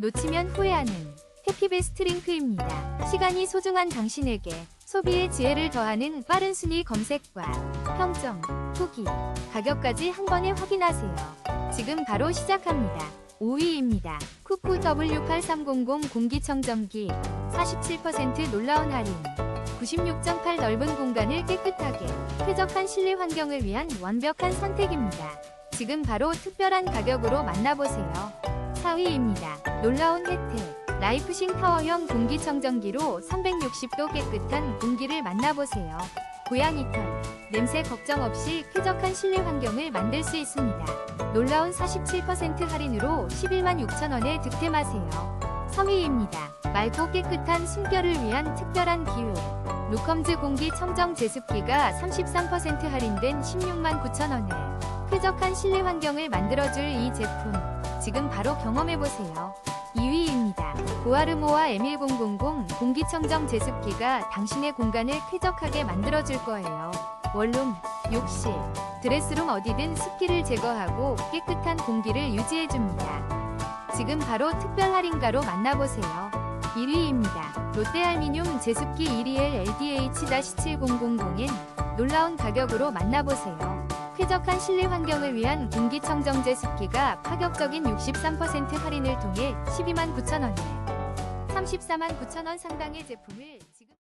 놓치면 후회하는 해피베스트 링크입니다. 시간이 소중한 당신에게 소비의 지혜를 더하는 빠른 순위 검색과 평점, 후기, 가격까지 한 번에 확인하세요. 지금 바로 시작합니다. 5위입니다. 쿠쿠 W8300 공기청정기 47% 놀라운 할인 96.8 넓은 공간을 깨끗하게 쾌적한 실내 환경을 위한 완벽한 선택입니다. 지금 바로 특별한 가격으로 만나보세요. 4위입니다. 놀라운 혜택. 라이프싱 타워형 공기청정기로 360도 깨끗한 공기를 만나보세요. 고양이 털, 냄새 걱정 없이 쾌적한 실내 환경을 만들 수 있습니다. 놀라운 47% 할인으로 11만 6천원에 득템하세요. 3위입니다. 맑고 깨끗한 숨결을 위한 특별한 기회. 루컴즈 공기 청정 제습기가 33% 할인된 16만 9천원에 쾌적한 실내 환경을 만들어줄 이 제품. 지금 바로 경험해보세요. 2위입니다. 보아르모아 M1000 공기청정 제습기가 당신의 공간을 쾌적하게 만들어줄 거예요. 원룸, 욕실, 드레스룸 어디든 습기를 제거하고 깨끗한 공기를 유지해줍니다. 지금 바로 특별 할인가로 만나보세요. 1위입니다. 롯데알미늄 제습기 121 LDH-7000엔 놀라운 가격으로 만나보세요. 쾌적한 실내 환경을 위한 공기청정 제 습기가 파격적인 63% 할인을 통해 12만 9천원에 34만 9천원 상당의 제품을 지금